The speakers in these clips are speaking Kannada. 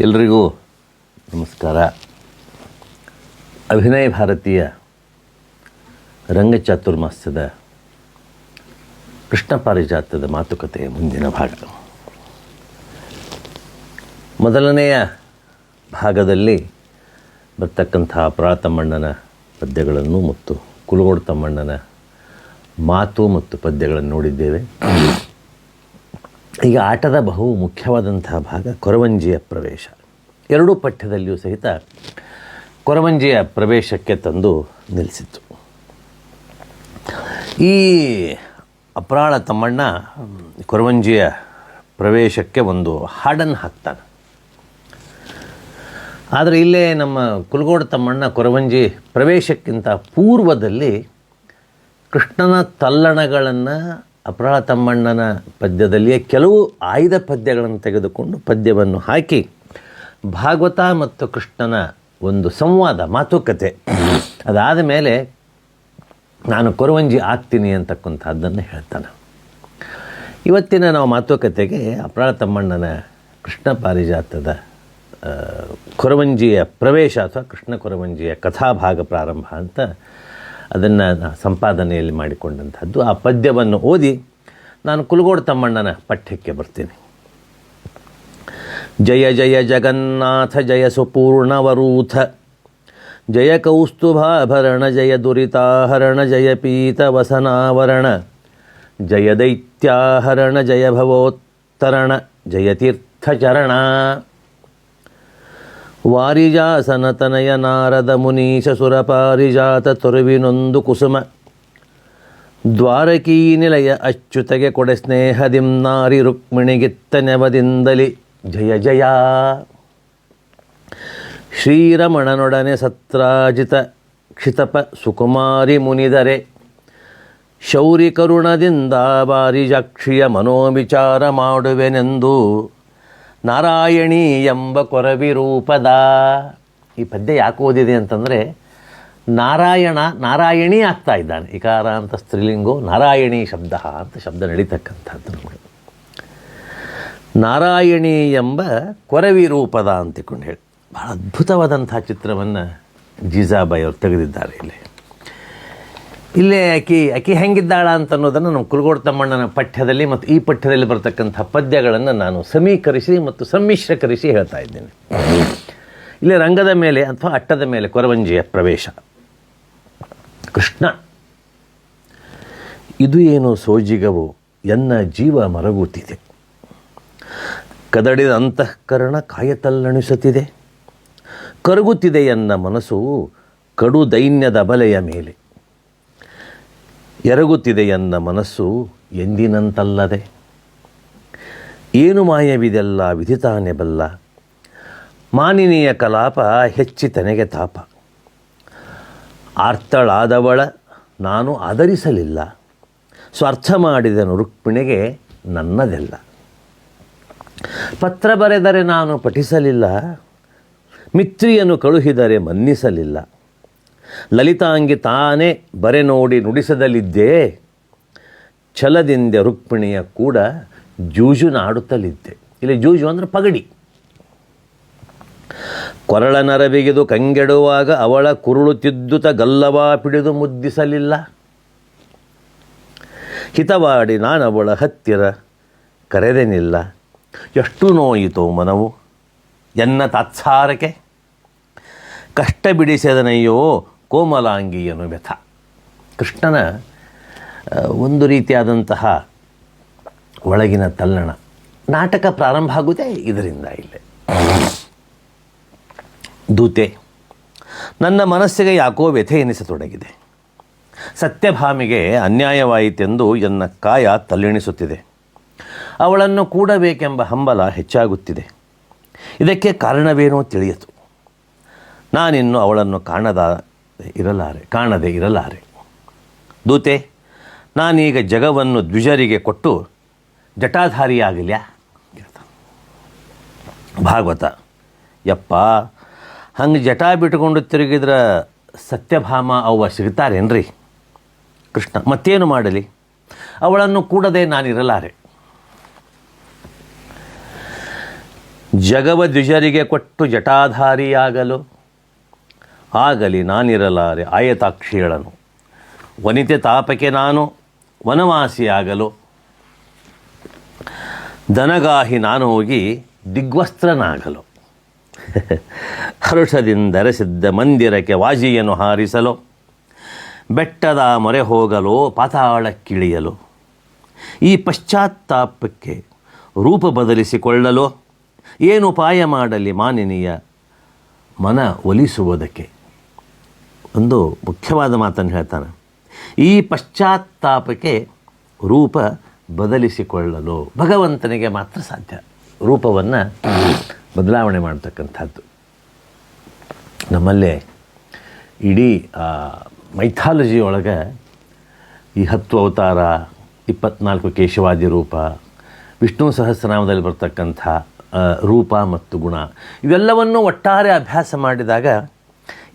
ಎಲ್ರಿಗೂ ನಮಸ್ಕಾರ. ಅಭಿನಯ ಭಾರತೀಯ ರಂಗಚಾತುರ್ಮಾಸ್ಯದ ಕೃಷ್ಣ ಪಾರಿಜಾತದ ಮಾತುಕತೆಯ ಮುಂದಿನ ಭಾಗ. ಮೊದಲನೆಯ ಭಾಗದಲ್ಲಿ ಬರ್ತಕ್ಕಂಥ ಪ್ರಾತಮ್ಮಣ್ಣನ ಪದ್ಯಗಳನ್ನು ಮತ್ತು ಕುಲಗೋಡು ತಮ್ಮಣ್ಣನ ಮಾತು ಮತ್ತು ಪದ್ಯಗಳನ್ನು ನೋಡಿದ್ದೇವೆ. ಈಗ ಆಟದ ಬಹು ಮುಖ್ಯವಾದಂತಹ ಭಾಗ ಕೊರವಂಜಿಯ ಪ್ರವೇಶ. ಎರಡೂ ಪಠ್ಯದಲ್ಲಿಯೂ ಸಹಿತ ಕೊರವಂಜಿಯ ಪ್ರವೇಶಕ್ಕೆ ತಂದು ನಿಲ್ಲಿಸಿತ್ತು. ಈ ಅಪ್ರಾಳ ತಮ್ಮಣ್ಣ ಕೊರವಂಜಿಯ ಪ್ರವೇಶಕ್ಕೆ ಒಂದು ಹಾಡನ್ನು ಹಾಕ್ತಾನೆ. ಆದರೆ ಇಲ್ಲೇ ನಮ್ಮ ಕುಲಗೋಡ ತಮ್ಮಣ್ಣ ಕೊರವಂಜಿ ಪ್ರವೇಶಕ್ಕಿಂತ ಪೂರ್ವದಲ್ಲಿ ಕೃಷ್ಣನ ತಲ್ಲಣಗಳನ್ನು ಅಪರಾಳ ತಮ್ಮಣ್ಣನ ಪದ್ಯದಲ್ಲಿಯೇ ಕೆಲವು ಆಯ್ದ ಪದ್ಯಗಳನ್ನು ತೆಗೆದುಕೊಂಡು ಪದ್ಯವನ್ನು ಹಾಕಿ ಭಾಗವತ ಮತ್ತು ಕೃಷ್ಣನ ಒಂದು ಸಂವಾದ, ಮಾತುಕತೆ. ಅದಾದ ಮೇಲೆ ನಾನು ಕೊರವಂಜಿ ಆಗ್ತೀನಿ ಅಂತಕ್ಕಂಥದ್ದನ್ನು ಹೇಳ್ತಾನೆ. ಇವತ್ತಿನ ನಾವು ಮಾತುಕತೆಗೆ ಅಪರಾಳ ತಮ್ಮಣ್ಣನ ಕೃಷ್ಣ ಪಾರಿಜಾತದ ಕೊರವಂಜಿಯ ಪ್ರವೇಶ ಅಥವಾ ಕೃಷ್ಣ ಕೊರವಂಜಿಯ ಕಥಾಭಾಗ ಪ್ರಾರಂಭ ಅಂತ ಅದನ್ನು ಸಂಪಾದನೆಯಲ್ಲಿ ಮಾಡಿಕೊಂಡಂಥದ್ದು. ಆ ಪದ್ಯವನ್ನು ಓದಿ ನಾನು ಕುಲಗೋಡು ತಮ್ಮಣ್ಣನ ಪಠ್ಯಕ್ಕೆ ಬರ್ತೀನಿ. ಜಯ ಜಯ ಜಗನ್ನಾಥ ಜಯ ಸುಪೂರ್ಣವರೂಥ. ಜಯ ಕೌಸ್ತುಭಾಭರಣ ಜಯ ದುರಿತಾಹರಣ ಜಯ ಪೀತವಸನಾವರಣ. ಜಯ ದೈತ್ಯಾಹರಣ ಜಯ ಭವೋತ್ತರಣ ಜಯ ತೀರ್ಥಚರಣ. ವಾರಿಜಾಸನತನಯ ನಾರದ ಮುನೀಶ ಸುರಪಾರಿಜಾತ ತುರುವಿನೊಂದು ಕುಸುಮ. ದ್ವಾರಕೀ ನಿಲಯ ಅಚ್ಯುತಗೆ ಕೊಡೆ ಸ್ನೇಹದಿಂ ನಾರಿ ರುಕ್ಮಿಣಿಗಿತ್ತ ನೆವದಿಂದಲಿ. ಜಯ ಜಯ. ಶ್ರೀರಮಣನೊಡನೆ ಸತ್ರಾಜಿತ ಕ್ಷಿತಪ ಸುಕುಮಾರಿ ಮುನಿದರೆ. ಶೌರಿ ಕರುಣದಿಂದ ಬಾರಿಜಾಕ್ಷಿಯ ಮನೋವಿಚಾರ ಮಾಡುವೆನೆಂದು ನಾರಾಯಣಿ ಎಂಬ ಕೊರವಿ ರೂಪದ. ಈ ಪದ್ಯ ಯಾಕೆ ಓದಿದೆ ಅಂತಂದರೆ, ನಾರಾಯಣ, ನಾರಾಯಣಿ ಆಗ್ತಾ ಇದ್ದಾನೆ. ಇಕಾರ ಅಂತ ಸ್ತ್ರೀಲಿಂಗೋ, ನಾರಾಯಣಿ ಶಬ್ದ ಅಂತ ಶಬ್ದ ನಡೀತಕ್ಕಂಥದ್ದು ನಮಗೆ. ನಾರಾಯಣಿ ಎಂಬ ಕೊರವಿ ರೂಪದ ಅಂತಿಕೊಂಡು ಹೇಳಿ. ಭಾಳ ಅದ್ಭುತವಾದಂಥ ಚಿತ್ರವನ್ನು ಜೀಜಾಬಾಯಿ ಅವರು ತೆಗೆದಿದ್ದಾರೆ ಇಲ್ಲಿ. ಇಲ್ಲೇ ಆಕಿ ಆಕಿ ಹೆಂಗಿದ್ದಾಳ ಅಂತ ಅನ್ನೋದನ್ನು ನಮ್ಮ ಕುಲಗೋಡು ತಮ್ಮಣ್ಣನ ಪಠ್ಯದಲ್ಲಿ ಮತ್ತು ಈ ಪಠ್ಯದಲ್ಲಿ ಬರತಕ್ಕಂಥ ಪದ್ಯಗಳನ್ನು ನಾನು ಸಮೀಕರಿಸಿ ಮತ್ತು ಸಮ್ಮಿಶ್ರಕರಿಸಿ ಹೇಳ್ತಾ ಇದ್ದೇನೆ. ಇಲ್ಲಿ ರಂಗದ ಮೇಲೆ ಅಥವಾ ಅಟ್ಟದ ಮೇಲೆ ಕೊರವಂಜಿಯ ಪ್ರವೇಶ. ಕೃಷ್ಣ, ಇದು ಏನು ಸೋಜಿಗವು? ಎನ್ನ ಜೀವ ಮರಗುತ್ತಿದೆ ಕದಡಿದ ಅಂತಃಕರಣ ಕಾಯತಲ್ಲಣಿಸುತ್ತಿದೆ. ಕರಗುತ್ತಿದೆ ಎನ್ನ ಮನಸ್ಸು ಕಡು ದೈನ್ಯದ ಬಲೆಯ ಮೇಲೆ. ಎರಗುತ್ತಿದೆ ಎನ್ನ ಮನಸ್ಸು ಎಂದಿನಂತಲ್ಲದೆ. ಏನು ಮಾಯವಿದೆಲ್ಲ ವಿಧಿತಾನೆ ಬಲ್ಲ. ಮಾನಿನಿಯ ಕಲಾಪ ಹೆಚ್ಚಿ ತನಗೆ ತಾಪ. ಆರ್ತಳಾದವಳ ನಾನು ಆದರಿಸಲಿಲ್ಲ ಸ್ವಾರ್ಥ ಮಾಡಿದ ರುಕ್ಮಿಣಿಗೆ ನನ್ನದೆಲ್ಲ. ಪತ್ರ ಬರೆದರೆ ನಾನು ಪಠಿಸಲಿಲ್ಲ. ಮಿತ್ರಿಯನ್ನು ಕಳುಹಿದರೆ ಮನ್ನಿಸಲಿಲ್ಲ. ಲಲಿತಾಂಗಿ ತಾನೇ ಬರೆ ನೋಡಿ ನುಡಿಸದಲಿದ್ದೇ. ಛಲದಿಂದ ರುಕ್ಮಿಣಿಯ ಕೂಡ ಜೂಜು ನಾಡುತ್ತಲಿದ್ದೆ. ಇಲ್ಲಿ ಜೂಜು ಅಂದರೆ ಪಗಡಿ. ಕೊರಳ ನರಬಿಗಿದು ಕಂಗೆಡುವಾಗ ಅವಳ ಕುರುಳು ತಿದ್ದುತ ಗಲ್ಲವ ಪಿಡಿದು ಮುದ್ದಿಸಲಿಲ್ಲ. ಹಿತವಾಡಿ ನಾನವಳ ಹತ್ತಿರ ಕರೆದೆನಿಲ್ಲ. ಎಷ್ಟು ನೋಯಿತು ಮನವು. ಎನ್ನ ತಾತ್ಸಾರಕ್ಕೆ? ಕಷ್ಟ ಬಿಡಿಸದನಯ್ಯೋ ಕೋಮಲಾಂಗಿಯನು ವ್ಯಥ. ಕೃಷ್ಣನ ಒಂದು ರೀತಿಯಾದಂತಹ ಒಳಗಿನ ತಲ್ಲಣ. ನಾಟಕ ಪ್ರಾರಂಭ ಆಗುವುದೇ ಇದರಿಂದ ಇಲ್ಲೇ. ದೂತೆ, ನನ್ನ ಮನಸ್ಸಿಗೆ ಯಾಕೋ ವ್ಯಥೆ ಎನಿಸತೊಡಗಿದೆ. ಸತ್ಯಭಾಮಿಗೆ ಅನ್ಯಾಯವಾಯಿತೆಂದು ಎನ್ನ ಕಾಯ ತಲ್ಲೆಣಿಸುತ್ತಿದೆ. ಅವಳನ್ನು ಕೂಡಬೇಕೆಂಬ ಹಂಬಲ ಹೆಚ್ಚಾಗುತ್ತಿದೆ. ಇದಕ್ಕೆ ಕಾರಣವೇನೋ ತಿಳಿಯಿತು ನಾನಿನ್ನು ಅವಳನ್ನು ಕಾಣದ ಇರಲಾರೆ, ಕಾಣದೆ ಇರಲಾರೆ. ದೂತೆ, ನಾನೀಗ ಜಗವನ್ನು ದ್ವಿಜರಿಗೆ ಕೊಟ್ಟು ಜಟಾಧಾರಿಯಾಗಲ್ಯಾ? ಭಾಗವತ, ಯಪ್ಪ, ಹಂಗೆ ಜಟಾ ಬಿಟ್ಕೊಂಡು ತಿರುಗಿದ್ರೆ ಸತ್ಯಭಾಮ ಅವ್ವ ಸಿಗ್ತಾರೇನ್ರಿ? ಕೃಷ್ಣ, ಮತ್ತೇನು ಮಾಡಲಿ? ಅವಳನ್ನು ಕೂಡದೆ ನಾನಿರಲಾರೆ. ಜಗವ ದ್ವಿಜರಿಗೆ ಕೊಟ್ಟು ಜಟಾಧಾರಿಯಾಗಲು ಆಗಲಿ ನಾನಿರಲಾರೆ ಆಯತಾಕ್ಷಿಗಳನ್ನು ವನಿತೆ ತಾಪಕ್ಕೆ ನಾನು ವನವಾಸಿಯಾಗಲು. ದನಗಾಹಿ ನಾನು ಹೋಗಿ ದಿಗ್ವಸ್ತ್ರನಾಗಲು. ಹರುಷದಿಂದರಸಿದ್ದ ಮಂದಿರಕ್ಕೆ ವಾಜಿಯನ್ನು ಹಾರಿಸಲು. ಬೆಟ್ಟದ ಮೊರೆ ಹೋಗಲು ಪಾತಾಳಕ್ಕಿಳಿಯಲು. ಈ ಪಶ್ಚಾತ್ತಾಪಕ್ಕೆ ರೂಪ ಬದಲಿಸಿಕೊಳ್ಳಲು. ಏನು ಉಪಾಯ ಮಾಡಲಿ ಮಾನಿನಿಯ ಮನ ಒಲಿಸುವುದಕ್ಕೆ. ಒಂದು ಮುಖ್ಯವಾದ ಮಾತನ್ನು ಹೇಳ್ತಾನೆ. ಈ ಪಶ್ಚಾತ್ತಾಪಕ್ಕೆ ರೂಪ ಬದಲಿಸಿಕೊಳ್ಳಲು ಭಗವಂತನಿಗೆ ಮಾತ್ರ ಸಾಧ್ಯ. ರೂಪವನ್ನು ಬದಲಾವಣೆ ಮಾಡ್ತಕ್ಕಂಥದ್ದು. ನಮ್ಮಲ್ಲೇ ಇಡೀ ಮೈಥಾಲಜಿ ಒಳಗೆ ಈ ಹತ್ತು ಅವತಾರ, ಇಪ್ಪತ್ನಾಲ್ಕು ಕೇಶವಾದಿ ರೂಪ, ವಿಷ್ಣು ಸಹಸ್ರನಾಮದಲ್ಲಿ ಬರ್ತಕ್ಕಂಥ ರೂಪ ಮತ್ತು ಗುಣ, ಇವೆಲ್ಲವನ್ನು ಒಟ್ಟಾರೆ ಅಭ್ಯಾಸ ಮಾಡಿದಾಗ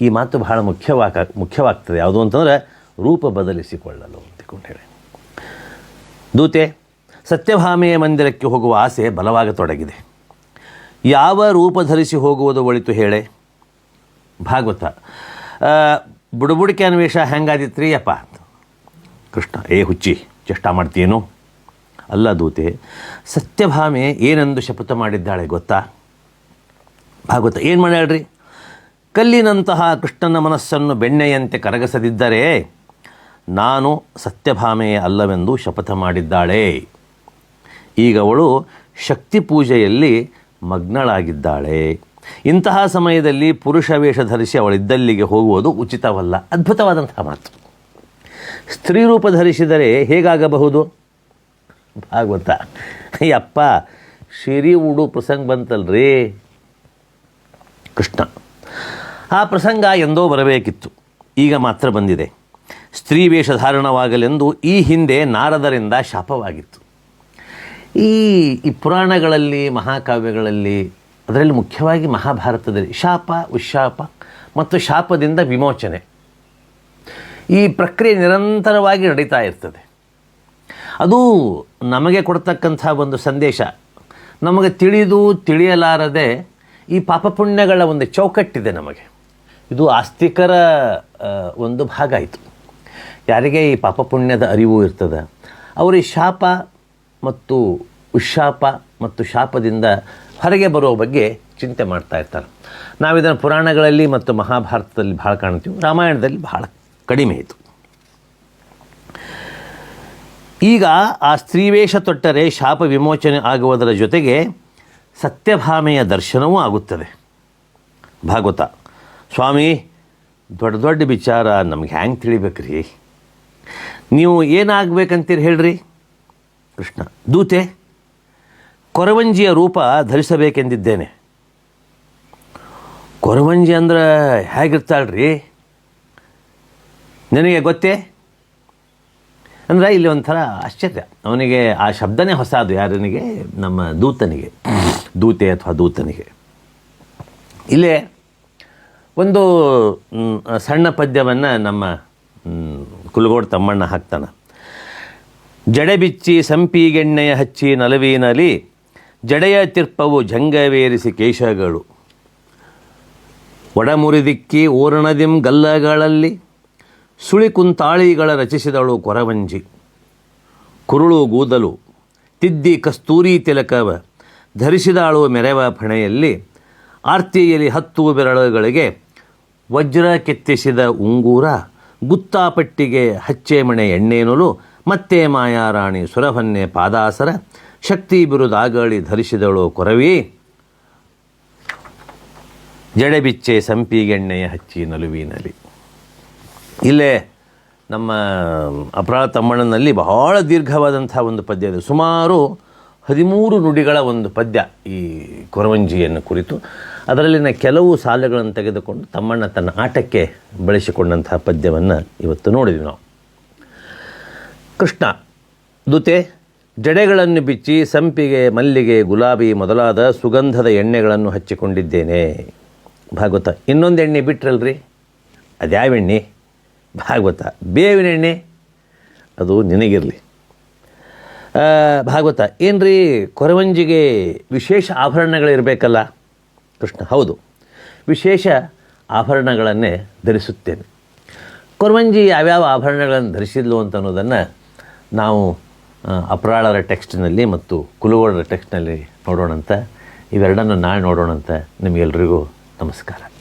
ಈ ಮಾತು ಬಹಳ ಮುಖ್ಯವಾಗ ಮುಖ್ಯವಾಗ್ತದೆ. ಯಾವುದು ಅಂತಂದರೆ ರೂಪ ಬದಲಿಸಿಕೊಳ್ಳಲು ಅಂತಿಕೊಂಡು ಹೇಳಿ ದೂತೆ ಸತ್ಯಭಾಮೆಯ ಮಂದಿರಕ್ಕೆ ಹೋಗುವ ಆಸೆ ಬಲವಾಗತೊಡಗಿದೆ. ಯಾವ ರೂಪ ಧರಿಸಿ ಹೋಗುವುದು ಒಳಿತು ಹೇಳೆ? ಭಾಗವತ. ಬುಡಬುಡಿಕೆ ಅನ್ವೇಷ ಹೆಂಗಾದಿತ್ರಿ ಅಪ್ಪ? ಕೃಷ್ಣ, ಏ ಹುಚ್ಚಿ, ಚೇಷ್ಟ ಮಾಡ್ತೀಯೇನು? ಅಲ್ಲ ದೂತೆ, ಸತ್ಯಭಾಮೆ ಏನೆಂದು ಶಪಥ ಮಾಡಿದ್ದಾಳೆ ಗೊತ್ತಾ? ಭಾಗವತ, ಏನು ಮಾಡ್ಯಾಳ್ರಿ? ಕಲ್ಲಿನಂತಹ ಕೃಷ್ಣನ ಮನಸ್ಸನ್ನು ಬೆಣ್ಣೆಯಂತೆ ಕರಗಸದಿದ್ದರೆ ನಾನು ಸತ್ಯಭಾಮೆಯೇ ಅಲ್ಲವೆಂದು ಶಪಥ ಮಾಡಿದ್ದಾಳೆ. ಈಗ ಅವಳು ಶಕ್ತಿ ಪೂಜೆಯಲ್ಲಿ ಮಗ್ನಳಾಗಿದ್ದಾಳೆ. ಇಂತಹ ಸಮಯದಲ್ಲಿ ಪುರುಷ ವೇಷ ಧರಿಸಿ ಅವಳಿದ್ದಲ್ಲಿಗೆ ಹೋಗುವುದು ಉಚಿತವಲ್ಲ, ಅದ್ಭುತವಾದಂತಹ ಮಾತು. ಸ್ತ್ರೀ ರೂಪ ಧರಿಸಿದರೆ ಹೇಗಾಗಬಹುದು? ಭಾಗವತ ಅಯ್ಯಪ್ಪ ಶಿರಿ ಉಡು ಪ್ರಸಂಗ ಬಂತಲ್ರಿ? ಕೃಷ್ಣ ಆ ಪ್ರಸಂಗ ಎಂದೋ ಬರಬೇಕಿತ್ತು. ಈಗ ಮಾತ್ರ ಬಂದಿದೆ. ಸ್ತ್ರೀ ವೇಷಧಾರಣವಾಗಲೆಂದು ಈ ಹಿಂದೆ ನಾರದರಿಂದ ಶಾಪವಾಗಿತ್ತು. ಈ ಈ ಪುರಾಣಗಳಲ್ಲಿ, ಮಹಾಕಾವ್ಯಗಳಲ್ಲಿ, ಅದರಲ್ಲಿ ಮುಖ್ಯವಾಗಿ ಮಹಾಭಾರತದಲ್ಲಿ ಶಾಪ ಉಶಾಪ ಮತ್ತು ಶಾಪದಿಂದ ವಿಮೋಚನೆ. ಈ ಪ್ರಕ್ರಿಯೆ ನಿರಂತರವಾಗಿ ನಡೀತಾ ಇರ್ತದೆ. ಅದು ನಮಗೆ ಕೊಡ್ತಕ್ಕಂಥ ಒಂದು ಸಂದೇಶ. ನಮಗೆ ತಿಳಿದು ತಿಳಿಯಲಾರದೆ ಈ ಪಾಪಪುಣ್ಯಗಳ ಒಂದು ಚೌಕಟ್ಟಿದೆ ನಮಗೆ. ಇದು ಆಸ್ತಿಕರ ಒಂದು ಭಾಗ ಆಯಿತು. ಯಾರಿಗೆ ಈ ಪಾಪಪುಣ್ಯದ ಅರಿವು ಇರ್ತದೆ? ಅವರು ಈ ಶಾಪ ಮತ್ತು ಉಶಾಪ ಮತ್ತು ಶಾಪದಿಂದ ಹೊರಗೆ ಬರೋ ಬಗ್ಗೆ ಚಿಂತೆ ಮಾಡ್ತಾ ಇರ್ತಾರೆ. ನಾವು ಇದನ್ನು ಪುರಾಣಗಳಲ್ಲಿ ಮತ್ತು ಮಹಾಭಾರತದಲ್ಲಿ ಭಾಳ ಕಾಣ್ತೀವಿ. ರಾಮಾಯಣದಲ್ಲಿ ಬಹಳ ಕಡಿಮೆ ಇತ್ತು ಈಗ ಆ ಸ್ತ್ರೀವೇಷ ತೊಟ್ಟರೆ ಶಾಪ ವಿಮೋಚನೆ ಆಗುವುದರ ಜೊತೆಗೆ ಸತ್ಯಭಾಮೆಯ ದರ್ಶನವೂ ಆಗುತ್ತದೆ. ಭಾಗವತ. ಸ್ವಾಮಿ, ದೊಡ್ಡ ದೊಡ್ಡ ವಿಚಾರ ನಮ್ಗೆ ಹ್ಯಾಂಗೆ ತಿಳಿಬೇಕ್ರಿ? ನೀವು ಏನಾಗಬೇಕಂತೀರಿ ಹೇಳ್ರಿ? ಕೃಷ್ಣ, ದೂತೆ, ಕೊರವಂಜಿಯ ರೂಪ ಧರಿಸಬೇಕೆಂದಿದ್ದೇನೆ. ಕೊರವಂಜಿ ಅಂದ್ರೆ ಹೇಗಿರ್ತಾಳ್ರಿ? ನಿನಗೆ ಗೊತ್ತೇ? ಅಂದರೆ ಇಲ್ಲಿ ಒಂಥರ ಆಶ್ಚರ್ಯ. ಅವನಿಗೆ ಆ ಶಬ್ದನೇ ಹೊಸದು ಯಾರನಿಗೆ? ನಮ್ಮ ದೂತನಿಗೆ. ದೂತೆ ಅಥವಾ ದೂತನಿಗೆ. ಇಲ್ಲೇ ಒಂದು ಸಣ್ಣ ಪದ್ಯವನ್ನು ನಮ್ಮ ಕುಲಗೋಡು ತಮ್ಮಣ್ಣ ಹಾಕ್ತಾನೆ. ಜಡೆ ಬಿಚ್ಚಿ ಸಂಪಿಗೆಣ್ಣೆಯ ಹಚ್ಚಿ ನಲವೀನಲಿ, ಜಡೆಯ ತಿರ್ಪವು ಜಂಗವೇರಿಸಿ ಕೇಶಗಳು. ಒಡಮುರಿದಿಕ್ಕಿ ಓರಣದಿಂ ಗಲ್ಲಗಳಲ್ಲಿ, ಸುಳಿ ಕುಂತಾಳಿಗಳ ರಚಿಸಿದಳು ಕೊರವಂಜಿ. ಕುರುಳು ಗೂದಲು, ತಿದ್ದಿ ಕಸ್ತೂರಿ ತಿಲಕವ ಧರಿಸಿದಾಳು ಮೆರವ ಫಣೆಯಲ್ಲಿ, ಆರ್ತಿಯಲ್ಲಿ ಹತ್ತು ಬೆರಳುಗಳಿಗೆ ವಜ್ರ ಕೆತ್ತಿಸಿದ ಉಂಗೂರ, ಗುತ್ತಾಪಟ್ಟಿಗೆ ಹಚ್ಚೆಮಣೆ ಎಣ್ಣೆನೊಲು ಮತ್ತೆ ಮಾಯಾರಾಣಿ ಸುರಭನ್ನೆ ಪಾದಾಸರ, ಶಕ್ತಿ ಬಿರುದಾಗಳಿ ಧರಿಸಿದಳು ಕೊರವಿ. ಜಡೆ ಬಿಚ್ಚೆ ಸಂಪಿಗೆಣ್ಣೆಯ ಹಚ್ಚಿ ನಲುವಿನಲಿ ಇಲ್ಲೇ ನಮ್ಮ ಅಪರಾಧ ತಮ್ಮಣ್ಣನಲ್ಲಿ ಬಹಳ ದೀರ್ಘವಾದಂಥ ಒಂದು ಪದ್ಯ ಇದೆ. ಸುಮಾರು ಹದಿಮೂರು ನುಡಿಗಳ ಒಂದು ಪದ್ಯ ಈ ಕೊರವಂಜಿಯನ್ನು ಕುರಿತು. ಅದರಲ್ಲಿನ ಕೆಲವು ಸಾಲುಗಳನ್ನು ತೆಗೆದುಕೊಂಡು ತಮ್ಮಣ್ಣ ತನ್ನ ಆಟಕ್ಕೆ ಬಳಸಿಕೊಂಡಂತಹ ಪದ್ಯವನ್ನು ಇವತ್ತು ನೋಡಿದ್ವಿ ನಾವು. ಕೃಷ್ಣ, ದೂತೆ, ಜಡೆಗಳನ್ನು ಬಿಚ್ಚಿ ಸಂಪಿಗೆ, ಮಲ್ಲಿಗೆ, ಗುಲಾಬಿ ಮೊದಲಾದ ಸುಗಂಧದ ಎಣ್ಣೆಗಳನ್ನು ಹಚ್ಚಿಕೊಂಡಿದ್ದೇನೆ. ಭಾಗವತ, ಇನ್ನೊಂದು ಎಣ್ಣೆ ಬಿಟ್ರಲ್ರಿ? ಅದ್ಯಾವೆಣ್ಣೆ ಭಾಗವತ, ಬೇವಿನ ಎಣ್ಣೆ? ಅದು ನಿನಗಿರಲಿ. ಭಾಗವತ ಏನ್ರಿ, ಕೊರವಂಜಿಗೆ ವಿಶೇಷ ಆಭರಣಗಳಿರಬೇಕಲ್ಲ? ಕೃಷ್ಣ, ಹೌದು. ವಿಶೇಷ ಆಭರಣಗಳನ್ನೇ ಧರಿಸುತ್ತೇನೆ. ಕೊರವಂಜಿ ಯಾವ್ಯಾವ ಆಭರಣಗಳನ್ನು ಧರಿಸಿದ್ಲು ಅಂತ ಅನ್ನೋದನ್ನು ನಾವು ಅಪರಾಳರ ಟೆಕ್ಸ್ಟ್ನಲ್ಲಿ ಮತ್ತು ಕುಲುಗೋಳರ ಟೆಕ್ಸ್ಟ್ನಲ್ಲಿ ನೋಡೋಣಂತ. ಇವೆರಡನ್ನು ನಾಳೆ ನೋಡೋಣಂತ ನಿಮಗೆಲ್ರಿಗೂ ನಮಸ್ಕಾರ.